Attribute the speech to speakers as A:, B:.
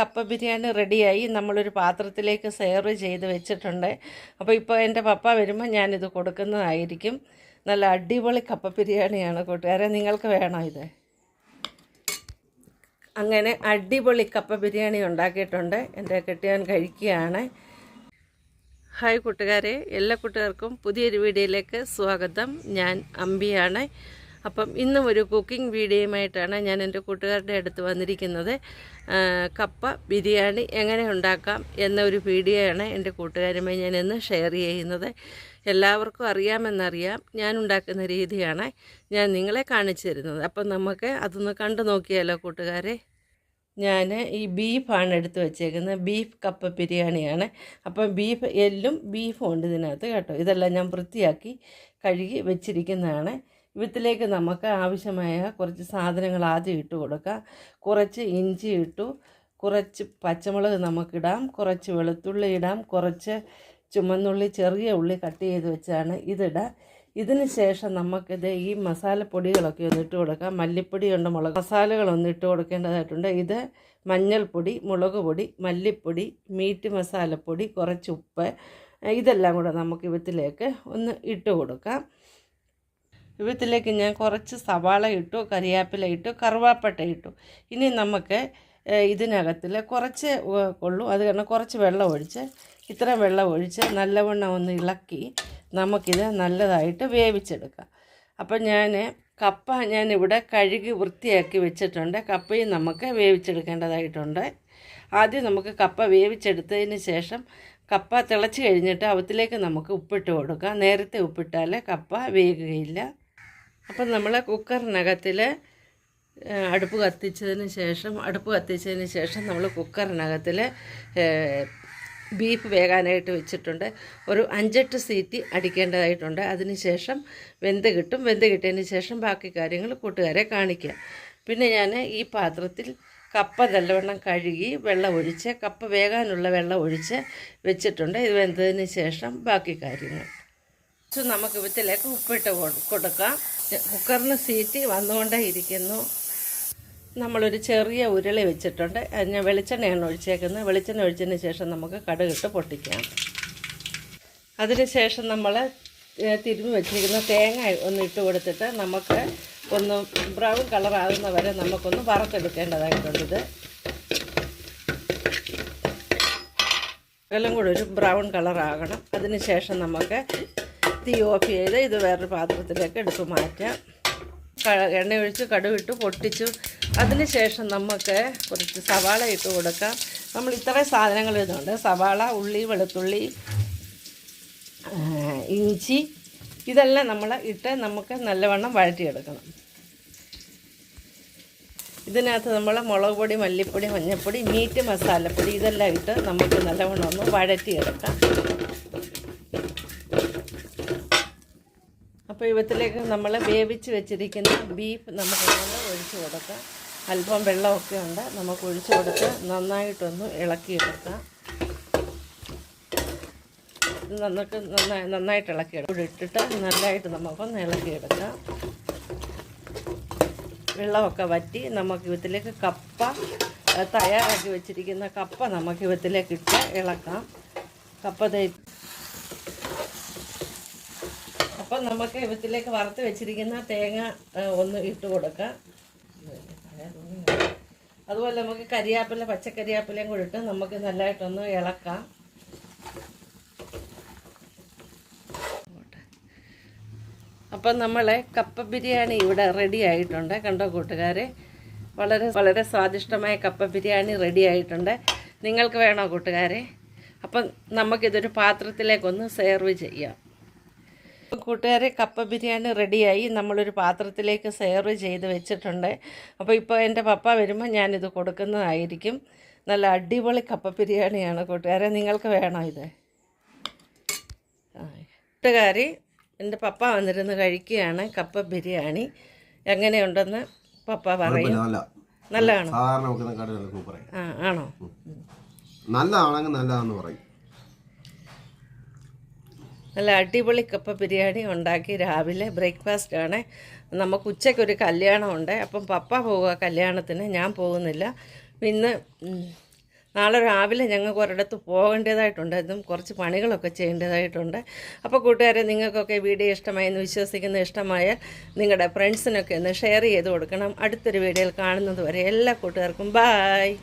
A: കപ്പ ബിരിയാണി റെഡിയായി നമ്മളൊരു പാത്രത്തിലേക്ക് സെർവ് ചെയ്ത് വെച്ചിട്ടുണ്ട്. അപ്പോൾ ഇപ്പോൾ എന്റെ പപ്പ വരുമ്പോൾ ഞാനിത് കൊടുക്കുന്നതായിരിക്കും. നല്ല അടിപൊളി കപ്പ ബിരിയാണിയാണ് കൂട്ടുകാരെ. നിങ്ങൾക്ക് വേണോ ഇത്? അങ്ങനെ അടിപൊളി കപ്പ ബിരിയാണി ഉണ്ടാക്കിയിട്ടുണ്ട്. എന്റെ കെട്ടിയാൻ കഴിക്കുകയാണ്. ഹായ് കൂട്ടുകാരെ. എല്ലാ കൂട്ടുകാർക്കും പുതിയൊരു വീഡിയോയിലേക്ക് സ്വാഗതം. ഞാൻ അമ്പിയാണ്. അപ്പം ഇന്നും ഒരു കുക്കിംഗ് വീഡിയോയുമായിട്ടാണ് ഞാൻ എന്റെ കൂട്ടുകാരുടെ അടുത്ത് വന്നിരിക്കുന്നത്. കപ്പ ബിരിയാണി എങ്ങനെ ഉണ്ടാക്കാം എന്ന ഒരു വീഡിയോയാണ് എന്റെ കൂട്ടുകാരുമായി ഞാൻ ഇന്ന് ഷെയർ ചെയ്യുന്നത്. എല്ലാവർക്കും അറിയാമെന്നറിയാം ഞാൻ ഉണ്ടാക്കുന്ന രീതിയാണ് ഞാൻ നിങ്ങളെ കാണിച്ചു തരുന്നത്. അപ്പം നമുക്ക് അതൊന്ന് കണ്ടു നോക്കിയാലോ കൂട്ടുകാരെ? ഞാൻ ഈ ബീഫാണ് എടുത്ത് വെച്ചേക്കുന്നത്. ബീഫ് കപ്പ ബിരിയാണിയാണ്. അപ്പം ബീഫ് എല്ലും ബീഫും ഉണ്ട് ഇതിനകത്ത് കേട്ടോ. ഇതെല്ലാം ഞാൻ വൃത്തിയാക്കി കഴുകി വെച്ചിരിക്കുന്നതാണ്. ഇതിലേക്ക് നമുക്ക് ആവശ്യമായ കുറച്ച് സാധനങ്ങൾ ആദ്യം ഇട്ട് കൊടുക്കാം. കുറച്ച് ഇഞ്ചി ഇട്ടു കുറച്ച് പച്ചമുളക് നമുക്കിടാം കുറച്ച് വെളുത്തുള്ളി ഇടാം കുറച്ച് ചുമന്നുള്ളി ചെറിയ ഉള്ളി കട്ട് ചെയ്ത് വെച്ചാണ് ഇതിടാം. ഇതിന് ശേഷം നമുക്കിത് ഈ മസാലപ്പൊടികളൊക്കെ ഒന്ന് ഇട്ട് കൊടുക്കാം. മല്ലിപ്പൊടിയുണ്ട് മുളക് മസാലകളൊന്ന് ഇട്ട് കൊടുക്കേണ്ടതായിട്ടുണ്ട്. ഇത് മഞ്ഞൾപ്പൊടി മുളക് പൊടി മല്ലിപ്പൊടി മീറ്റ് മസാലപ്പൊടി കുറച്ച് ഉപ്പ് ഇതെല്ലാം കൂടെ നമുക്ക് ഇവത്തിലേക്ക് ഒന്ന് ഇട്ട് കൊടുക്കാം. ഇവത്തിലേക്ക് ഞാൻ കുറച്ച് സവാള ഇട്ടു കരിയാപ്പില ഇട്ടു കറുവാപ്പട്ട ഇട്ടു. ഇനി നമുക്ക് ഇതിനകത്തിൽ കുറച്ച് കൊള്ളു. അത് കാരണം കുറച്ച് വെള്ളം ഒഴിച്ച് ഇത്രയും വെള്ളം ഒഴിച്ച് നല്ലവണ്ണം ഒന്ന് ഇളക്കി നമുക്കിത് നല്ലതായിട്ട് വേവിച്ചെടുക്കാം. അപ്പം ഞാൻ കപ്പ ഞാനിവിടെ കഴുകി വൃത്തിയാക്കി വെച്ചിട്ടുണ്ട്. കപ്പയും നമുക്ക് വേവിച്ചെടുക്കേണ്ടതായിട്ടുണ്ട്. ആദ്യം നമുക്ക് കപ്പ വേവിച്ചെടുത്തതിന് ശേഷം കപ്പ തിളച്ച് കഴിഞ്ഞിട്ട് അവത്തിലേക്ക് നമുക്ക് ഉപ്പിട്ട് കൊടുക്കാം. നേരത്തെ ഉപ്പിട്ടാൽ കപ്പ വേകുകയില്ല. അപ്പം നമ്മൾ കുക്കറിനകത്തിൽ അടുപ്പ് കത്തിച്ചതിന് ശേഷം അടുപ്പ് കത്തിച്ചതിന് ശേഷം നമ്മൾ കുക്കറിനകത്തിൽ ബീഫ് വേകാനായിട്ട് വെച്ചിട്ടുണ്ട്. ഒരു അഞ്ചെട്ട് സീറ്റി അടിക്കേണ്ടതായിട്ടുണ്ട്. അതിന് ശേഷം വെന്ത് കിട്ടും. വെന്ത് കിട്ടിയതിന് ശേഷം ബാക്കി കാര്യങ്ങൾ കൂട്ടുകാരെ കാണിക്കുക പിന്നെ ഞാൻ ഈ പാത്രത്തിൽ കപ്പ നല്ലവണ്ണം കഴുകി വെള്ളം ഒഴിച്ച് കപ്പ വേകാനുള്ള വെള്ളം ഒഴിച്ച് വെച്ചിട്ടുണ്ട്. ഇത് വെന്തതിന് ശേഷം ബാക്കി കാര്യങ്ങൾ നമുക്ക് ഇവത്തിലേക്ക് ഉപ്പിട്ട് കൊടു- കൊടുക്കാം. കുക്കറിന് സീറ്റി വന്നുകൊണ്ടേ ഇരിക്കുന്നു. നമ്മളൊരു ചെറിയ ഉരുളി വെച്ചിട്ടുണ്ട്. ഞാൻ വെളിച്ചെണ്ണയാണ് ഒഴിച്ചേക്കുന്നത്. വെളിച്ചെണ്ണ ഒഴിച്ചതിന് ശേഷം നമുക്ക് കടുകിട്ട് പൊട്ടിക്കാം. അതിന് ശേഷം നമ്മൾ തിരുമ്മി വെച്ചിരിക്കുന്ന തേങ്ങ ഒന്ന് ഇട്ട് കൊടുത്തിട്ട് നമുക്ക് ഒന്ന് ബ്രൗൺ കളറാകുന്ന വരെ നമുക്കൊന്ന് വറുത്തെടുക്കേണ്ടതായിട്ടുണ്ട് എല്ലാം കൂടെ ഒരു ബ്രൗൺ കളറാകണം അതിന് ശേഷം നമുക്ക് തീ ഓഫ് ചെയ്ത് ഇത് വേറൊരു പാത്രത്തിലേക്ക് എടുത്ത് മാറ്റാം. എണ്ണ ഒഴിച്ച് കടുവിട്ട് പൊട്ടിച്ചു. അതിന് ശേഷം നമുക്ക് കുറച്ച് സവാള ഇട്ട് കൊടുക്കാം. നമ്മൾ ഇത്രയും സാധനങ്ങൾ ഇതുണ്ട് സവാള ഉള്ളി വെളുത്തുള്ളി ഇഞ്ചി. ഇതെല്ലാം നമ്മൾ ഇട്ട് നമുക്ക് നല്ലവണ്ണം വഴറ്റിയെടുക്കണം. ഇതിനകത്ത് നമ്മൾ മുളക് പൊടി മല്ലിപ്പൊടി മഞ്ഞൾപ്പൊടി മീറ്റ് മസാലപ്പൊടി ഇതെല്ലാം ഇട്ട് നമുക്ക് നല്ലവണ്ണം ഒന്ന് വഴറ്റിയെടുക്കാം. അപ്പോൾ ഇവത്തിലേക്ക് നമ്മൾ വേവിച്ച് വെച്ചിരിക്കുന്ന ബീഫ് നമുക്ക് ഒഴിച്ചു കൊടുക്കാം. അല്പം വെള്ളമൊക്കെ ഉണ്ട്. നമുക്ക് ഒഴിച്ചു കൊടുത്ത് നന്നായിട്ടൊന്ന് ഇളക്കിയെടുക്കാം. നമുക്ക് നന്നായി നന്നായിട്ട് ഇളക്കിയെടുക്കാം. ഇട്ടിട്ട് നല്ലതായിട്ട് നമുക്കൊന്ന് ഇളക്കിയെടുക്കാം. വെള്ളമൊക്കെ വറ്റി നമുക്ക് ഇവത്തിലേക്ക് കപ്പ തയ്യാറാക്കി വെച്ചിരിക്കുന്ന കപ്പ നമുക്ക് ഇവത്തിലേക്ക് ഇട്ട് ഇളക്കാം. കപ്പ തേ അപ്പം നമുക്ക് ഇവത്തിലേക്ക് വറുത്ത് വെച്ചിരിക്കുന്ന തേങ്ങ ഒന്ന് ഇട്ട് കൊടുക്കാം. അതുപോലെ നമുക്ക് കരിയാപ്പില പച്ചക്കരിയാപ്പിലയും കൂടി ഇട്ട് നമുക്ക് നല്ലതായിട്ടൊന്ന് ഇളക്കാം. അപ്പം നമ്മളെ കപ്പ ബിരിയാണി ഇവിടെ റെഡി ആയിട്ടുണ്ട്. കണ്ടോ കൂട്ടുകാരെ? വളരെ വളരെ സ്വാദിഷ്ടമായ കപ്പ ബിരിയാണി റെഡി ആയിട്ടുണ്ട്. നിങ്ങൾക്ക് വേണോ കൂട്ടുകാരെ? അപ്പം നമുക്കിതൊരു പാത്രത്തിലേക്കൊന്ന് സെർവ് ചെയ്യാം. കൂട്ടുകാരെ കപ്പ ബിരിയാണി റെഡിയായി. നമ്മളൊരു പാത്രത്തിലേക്ക് സെർവ് ചെയ്ത് വെച്ചിട്ടുണ്ട്. അപ്പോൾ ഇപ്പോൾ എന്റെ പപ്പ വരുമ്പോൾ ഞാനിത് കൊടുക്കുന്നതായിരിക്കും. നല്ല അടിപൊളി കപ്പ ബിരിയാണിയാണ് കൂട്ടുകാരെ. നിങ്ങൾക്ക് വേണോ ഇത്. കൂട്ടുകാരി എന്റെ പപ്പ വന്നിരുന്ന് കഴിക്കുകയാണ് കപ്പ ബിരിയാണി. എങ്ങനെയുണ്ടെന്ന് പപ്പ പറയും.
B: നല്ല.
A: നല്ലതാണോ? ആ ആണോ?
B: നല്ലതാണെങ്കിൽ നല്ലതാണെന്ന് പറയും.
A: നല്ല അടിപൊളി കപ്പ ബിരിയാണി ഉണ്ടാക്കി രാവിലെ ബ്രേക്ക്ഫാസ്റ്റ് ആണ്. നമുക്ക് ഉച്ചയ്ക്കൊരു കല്യാണമുണ്ട്. അപ്പം പപ്പ പോവുക കല്യാണത്തിന്. ഞാൻ പോകുന്നില്ല. പിന്നെ നാളെ രാവിലെ ഞങ്ങൾക്ക് ഒരിടത്ത് പോകേണ്ടതായിട്ടുണ്ട്. ഇതും കുറച്ച് പണികളൊക്കെ ചെയ്യേണ്ടതായിട്ടുണ്ട്. അപ്പോൾ കൂട്ടുകാരെ നിങ്ങൾക്കൊക്കെ വീഡിയോ ഇഷ്ടമായെന്ന് വിശ്വസിക്കുന്ന ഇഷ്ടമായാൽ നിങ്ങളുടെ ഫ്രണ്ട്സിനൊക്കെ ഒന്ന് ഷെയർ ചെയ്ത് കൊടുക്കണം. അടുത്തൊരു വീഡിയോയിൽ കാണുന്നത് വരെ എല്ലാ കൂട്ടുകാർക്കും ബായ്